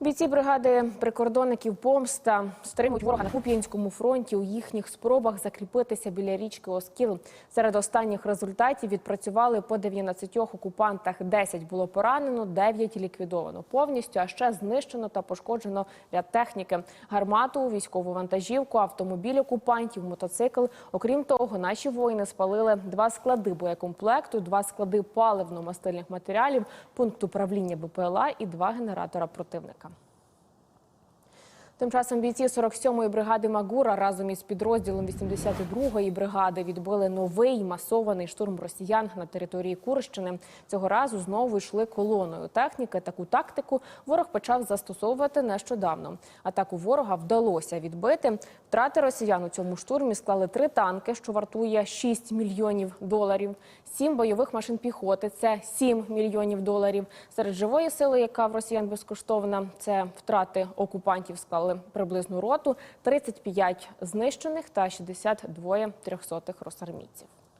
Бійці бригади прикордонників помста стримують ворога на Куп'янському фронті у їхніх спробах закріпитися біля річки Оскіл. Серед останніх результатів відпрацювали по 19 окупантах. 10 було поранено, 9 ліквідовано повністю. А ще знищено та пошкоджено ряд техніки: гармату, військову вантажівку, автомобіль окупантів, мотоцикл. Окрім того, наші воїни спалили два склади боєкомплекту, два склади паливно-мастильних матеріалів, пункт управління БПЛА і два генератора противника. Тим часом бійці 47-ї бригади Магура разом із підрозділом 82-ї бригади відбили новий масований штурм росіян на території Курщини. Цього разу знову йшли колоною техніки. Таку тактику ворог почав застосовувати нещодавно. Атаку ворога вдалося відбити. Втрати росіян у цьому штурмі склали три танки, що вартує 6 мільйонів доларів. Сім бойових машин піхоти це 7 мільйонів доларів. Серед живої сили, яка в росіян безкоштовна, це втрати окупантів склали приблизну роту, 35 знищених та 62 трьохсотих росармійців.